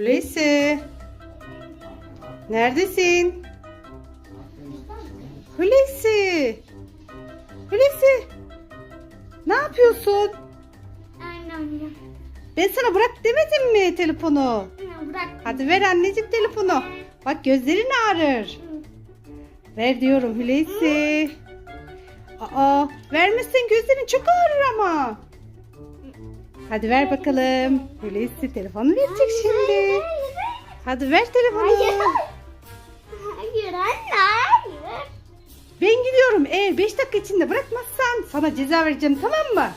Hulusi. Neredesin? Hulusi. Hulusi. Ne yapıyorsun? Ben sana bırak demedim mi telefonu? Bırak. Hadi ver anneciğim telefonu. Bak gözlerin ağrır. Ver diyorum Hulusi. Aa, vermezsen gözlerin çok ağrır ama. Hadi ver bakalım. Hulusi telefonu verecek şimdi. Hadi ver telefonu. Hayır. Hayır anne hayır. Ben gidiyorum. Eğer 5 dakika içinde bırakmazsan sana ceza vereceğim tamam mı?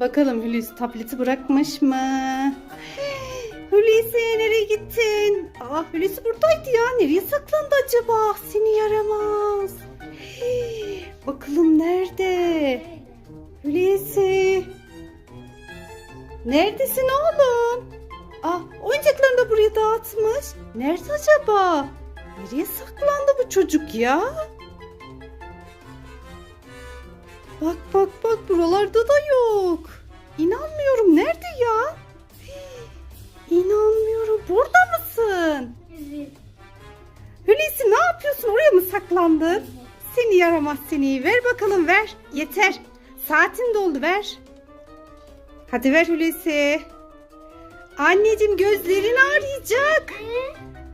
Bakalım Hulusi tableti bırakmış mı? Hulusi nereye gittin? Aa Hulusi buradaydı ya. Nereye saklandı acaba? Seni yaramaz. Bakalım nerede? Hulusi. Neredesin oğlum? Aa oyuncaklarını da buraya dağıtmış. Nerede acaba? Nereye saklandı bu çocuk ya? Bak bak bak buralarda da yok. İnanmıyorum nerede ya? Hii, İnanmıyorum burada mısın? Evet. Hulusi ne yapıyorsun oraya mı saklandın? Seni yaramaz seni ver bakalım ver yeter. Saatin doldu ver. Hadi ver Hulusi. Anneciğim gözlerin ağrıyacak.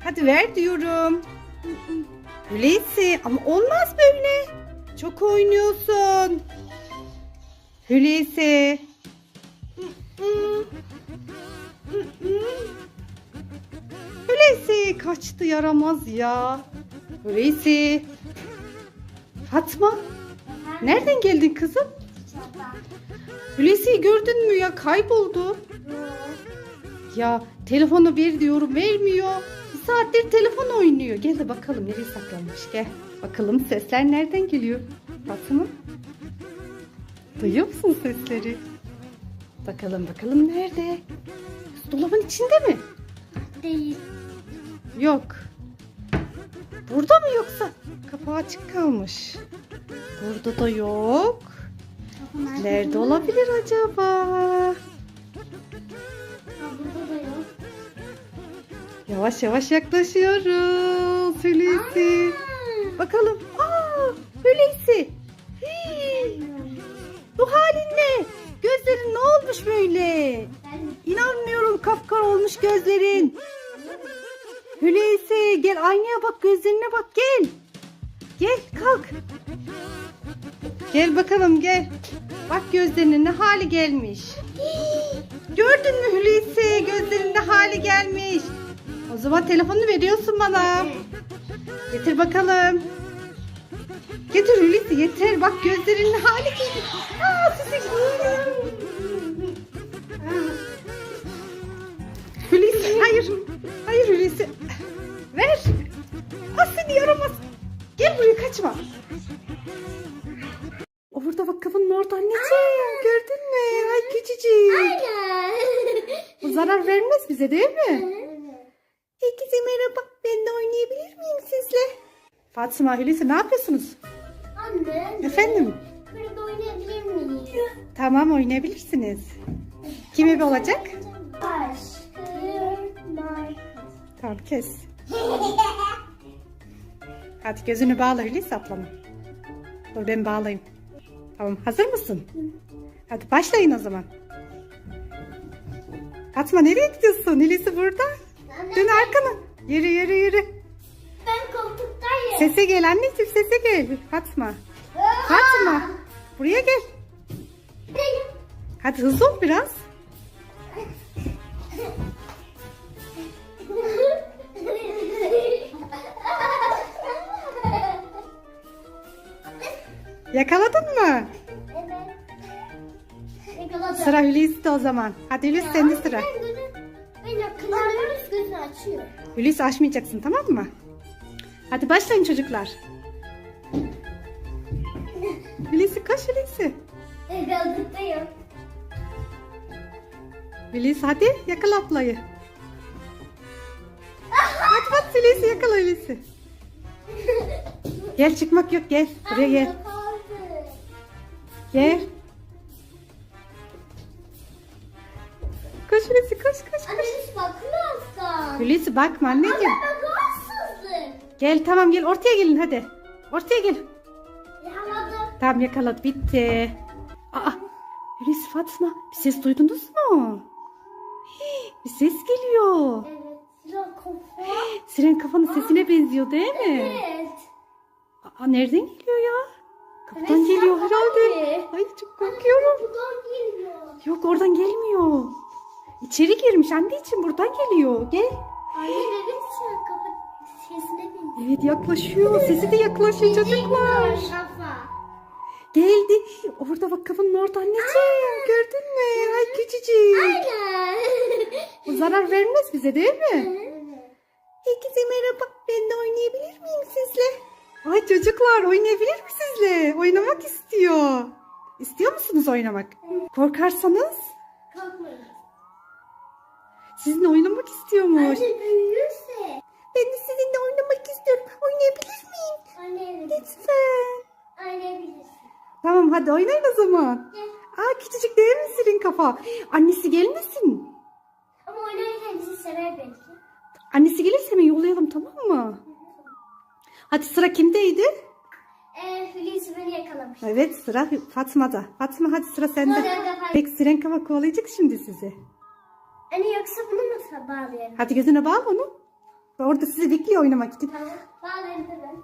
Hadi ver diyorum. Hulusi ama olmaz böyle. Çok oynuyorsun. Hulusi. Hulusi kaçtı yaramaz ya. Hulusi. Fatma. Nereden geldin kızım? Hulusi'yi gördün mü ya kayboldu. Ya telefonu ver diyorum vermiyor. Bir saattir telefon oynuyor. Gel de bakalım nereye saklanmış gel. Bakalım sesler nereden geliyor? Fatma. Duyuyor musun sesleri? Bakalım bakalım nerede? Dolabın içinde mi? Değil. Yok. Burada mı yoksa? Kapağı açık kalmış. Burada da yok. Nerede olabilir acaba? Ha, burada da yok. Yavaş yavaş yaklaşıyoruz Hulusi. Bakalım. Aa, Hulusi. Bu halin ne? Gözlerin ne olmuş böyle? İnanmıyorum kapkar olmuş gözlerin. Hulusi gel aynaya bak gözlerine bak gel. Gel kalk. Gel bakalım gel. Bak gözlerinin ne hali gelmiş. Gördün mü Hulusi gözlerinin ne hali gelmiş. O zaman telefonunu veriyorsun bana. Getir bakalım. Getir Hulusi yeter bak gözlerinin hali gelmiş. Aa, Hulusi hayır. Hayır Hulusi. Ver. Az seni yaramaz. Gel buraya kaçma. Orada anneciğim. Gördün mü? Ay küçücük. Aynen. Zarar vermez bize değil mi? Herkese merhaba. Ben de oynayabilir miyim sizle? Fatma Hulusi ne yapıyorsunuz? Anne. Efendim? Burada oynayabilir miyiz? Tamam oynayabilirsiniz. Kim ebe olacak? Var. Tamam kes. Hadi gözünü bağla Hulusi ablama. Dur ben bağlayayım. Tamam hazır mısın? Hadi başlayın o zaman. Fatma nereye gidiyorsun? Hulusi burada. Dön arkana. Yürü yürü yürü. Ben koltuktayım. Sese gel anneciğim sese gel. Fatma. Fatma. Buraya gel. Hadi hızlı ol biraz. Yakaladın mı? Yakaladım. Sıra Hulusi'de o zaman. Hadi Hulusi sende sıra. Ben gözü, ben yakınlarım gözünü açıyor. Hulusi açmayacaksın tamam mı? Hadi başlayın çocuklar. Hulusi koş Hulusi. Yakaladım. Hulusi hadi yakala ablayı. Hadi hadi Hulusi yakala Hulusi. Gel çıkmak yok gel. Buraya gel. Gel. Hulusi koş koş koş. Annemiz bakmazsa. Hulusi bakma anneciğim. Gel tamam gel ortaya gelin hadi. Ortaya gel. Yaladım. Tamam yakaladı bitti. Aa Hulusi Fatma bir ses duydunuz mu? Hii, Bir ses geliyor. Evet. Sıra kafa. Siren kafanın sesine benziyor değil mi? Evet. Aa, nereden geliyor ya? Kapıdan Evet, geliyor herhalde. Ay çok korkuyorum. Buradan geliyor. Yok oradan gelmiyor. İçeri girmiş anneciğim buradan geliyor. Gel. Anne dedi sıra kafa sesine benziyor. Evet yaklaşıyor. Sesi de yaklaşıyor çocuklar. Kafa. Geldi. Orada bak kapının orada anneciğim. Gördün mü? Ay küçücük. Bu zarar vermez bize değil mi? Herkese merhaba. Ben de oynayabilir miyim sizle? Ay çocuklar oynayabilir mi sizle? Oynamak istiyor. İstiyor musunuz oynamak? Korkarsanız Kalkmayın. sizinle oynamak istiyormuş. Anne büyürse. Ben de sizinle oynamak istiyorum. Oynayabilir miyim? Anne Lütfen. Anne bilirsin. Tamam hadi oynayın o zaman. Gel. Aa küçücük değil mi Sirin kafa? Annesi gelmesin. Ama oynarken bizi sever belki. Annesi gelirse hemen yollayalım tamam mı? Hadi sıra kimdeydi? Ee, Hulusi beni yakalamış. Evet sıra Fatma'da. Fatma hadi sıra sende. Peki Siren kafa kovalayacak şimdi sizi. Anne yoksa bunu mu bağlayalım? Hadi gözüne bağla onu. Orada sizi bekliyor oynamak için. Tamam. Bağlayalım hemen.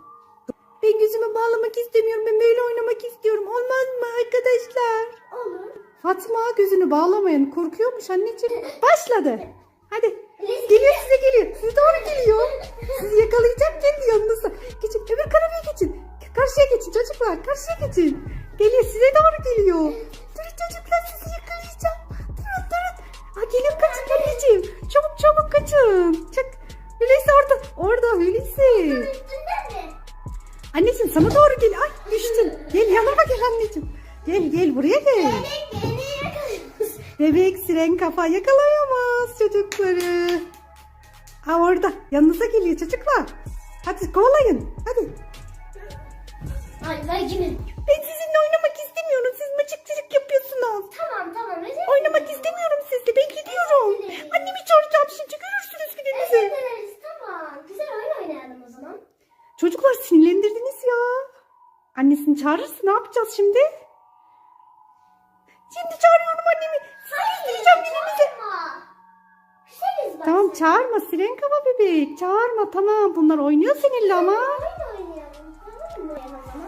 Ben gözümü bağlamak istemiyorum. Ben böyle oynamak istiyorum. Olmaz mı arkadaşlar? Olur. Fatma gözünü bağlamayan korkuyormuş anneciğim. Başladı. Hadi. Geliyor size geliyor. Size doğru geliyor. Sizi yakalayacak kendi yanınıza. Geçin öbür karabeye geçin. Karşıya geçin çocuklar. Karşıya geçin. Geliyor size doğru geliyor. Durun çocuklar sizi yakalayacağım. Durun durun. Aa, geliyor kaçın anneciğim. Çabuk çabuk kaçın. Çık. Hulusi orada. Orada Hulusi. Anneciğim sana doğru gel. Ay düştün. Gel yanıma gel anneciğim. Gel gel buraya gel. Bebek siren kafa yakalayamaz çocukları. Ha orada yanınıza geliyor çocuklar. Hadi kovalayın. Hadi. Ay ben yine. Ben sizinle oynamak istemiyorum. Siz mıcıkçılık yapıyorsunuz. Tamam tamam. özür Oynamak dilerim. istemiyorum sizle. Ben gidiyorum. Annemi çağıracağım şimdi. Görürsünüz Özür gününüzü. dileriz tamam. Güzel oyun oynayalım o zaman. Çocuklar sinirlendirdiniz ya. Annesini çağırırsa ne yapacağız şimdi? Şimdi çağırıyorum annemi. Sinirlendireceğim gününüzü. Çağırma. Tamam çağırma Siren kafa bebek. Çağırma tamam. Bunlar oynuyor seninle ama.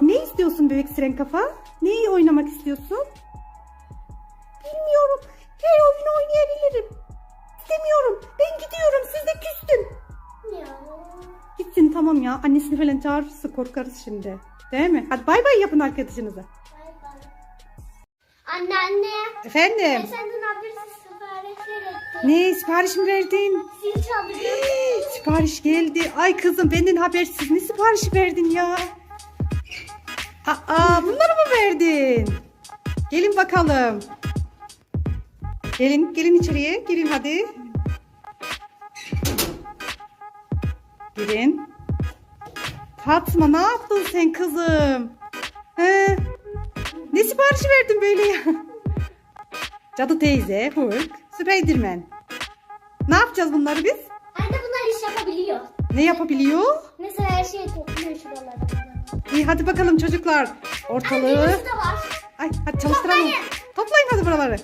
Ne istiyorsun bebek siren kafa? Neyi oynamak istiyorsun? Bilmiyorum. Her oyunu oynayabilirim. İstemiyorum. Ben gidiyorum. Siz de küstüm. Ya. Gitsin tamam ya. Annesini falan çağırırsa korkarız şimdi. Değil mi? Hadi bay bay yapın arkadaşınıza. Bay bay. Anne anne. Ben Efendim. senden habersiz siparişler ettim. Ne sipariş mi verdin? Sipariş geldi. Ay kızım benden habersiz ne sipariş verdin ya? Aa bunları mı verdin? Gelin bakalım. Gelin gelin içeriye. Gelin hadi. Gelin. Fatma ne yaptın sen kızım? He? Ne siparişi verdin böyle ya? Cadı teyze, Hulk, Spiderman. Ne yapacağız bunları biz? Anne bunlar iş yapabiliyor. Ne yapabiliyor? Mesela her şeyi topluyor şuralarda. İyi hadi bakalım çocuklar. Anne Ortalığı. birisi de var. Ay hadi çalıştıralım. Toplayın. Toplayın hadi buraları.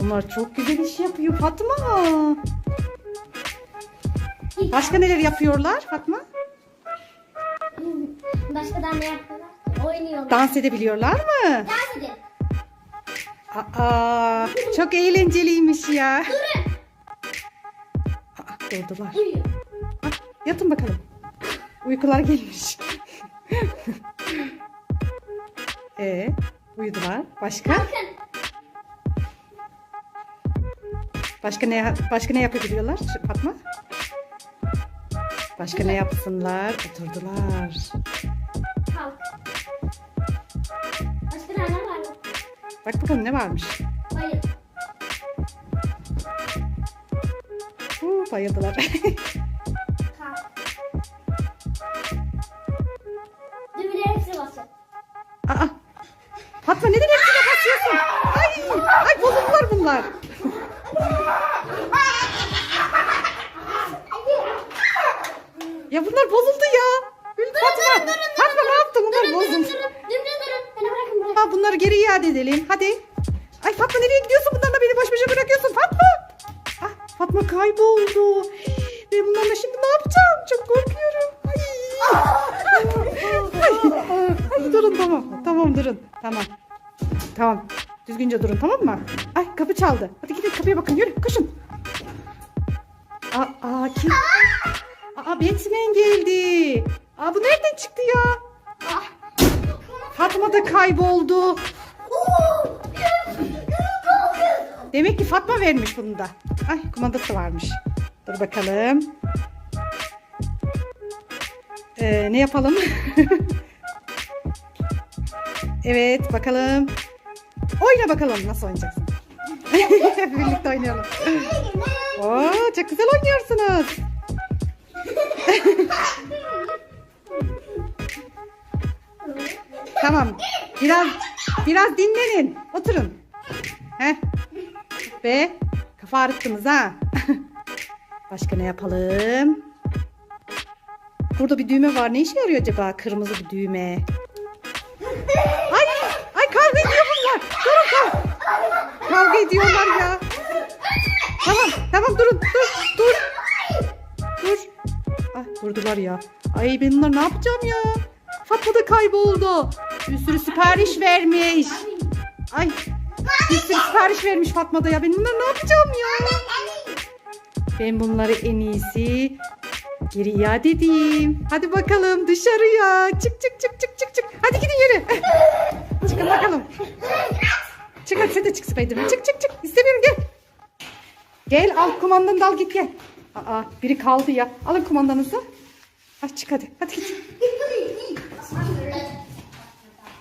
Bunlar çok güzel iş yapıyor Fatma. Başka neler yapıyorlar Fatma? Başka da ne yapıyorlar? Oynuyorlar. Dans edebiliyorlar mı? Dans edin. Aa, çok eğlenceliymiş ya. Durun. Aa, durdular. Uyuyor. Yatın bakalım. Uykular gelmiş. ee, uyudular. Başka? Başka ne başka ne yapabiliyorlar Fatma? Başka ne yapsınlar? Oturdular. Bak bakalım ne varmış. Bayıl. Huu, bayıldılar. Hepsi basın. Aa, Fatma neden hepsine basıyorsun? Ay, ay bozuldular bunlar. Ya bunlar bozuldu ya. Fatma, Fatma ne yaptın? Bunlar Durun durun bozuldu. durun. Durun durun. Beni bırakın bırakın. Ha, bunları geri iade edelim. Hadi. Kayboldu. Ben bunlarla şimdi ne yapacağım? Çok korkuyorum. Ay. Ay, ay, durun tamam. Tamam durun. Tamam. Tamam. Düzgünce durun tamam mı? Ay kapı çaldı. Hadi gidin kapıya bakın. Yürü koşun. Aa, aa kim? Aa Batman geldi. Aa bu nereden çıktı ya? Fatma da kayboldu. Demek ki Fatma vermiş bunu da. Ay kumandası varmış. Dur bakalım. Ee, ne yapalım? evet bakalım. Oyna bakalım nasıl oynayacaksın. Birlikte oynayalım. Oo, çok güzel oynuyorsunuz. Tamam. Biraz biraz dinlenin. Oturun. Heh. Ve kafa ağrıttınız ha. Başka ne yapalım? Burada bir düğme var. Ne işe yarıyor acaba? Kırmızı bir düğme. Ay, ay kavga ediyor bunlar. Durun kavga. Kavga ediyorlar ya. Tamam, tamam durun. Dur, dur. Dur. Ah, durdular ya. Ay ben bunlar ne yapacağım ya? Fatma da kayboldu. Bir sürü sipariş vermiş. Ay bir sürü sipariş vermiş Fatma da ya. Ben bunları ne yapacağım ya? Ben bunları en iyisi geri iade edeyim. Hadi bakalım dışarıya. Çık çık çık çık çık çık. Hadi gidin yürü. Çıkın bakalım. Çık hadi sen de çık Spiderman. Çık çık çık. İstemiyorum gel. Gel al kumandanı da al git gel. Aa biri kaldı ya. Alın kumandanızı. Ay çık hadi. Hadi git.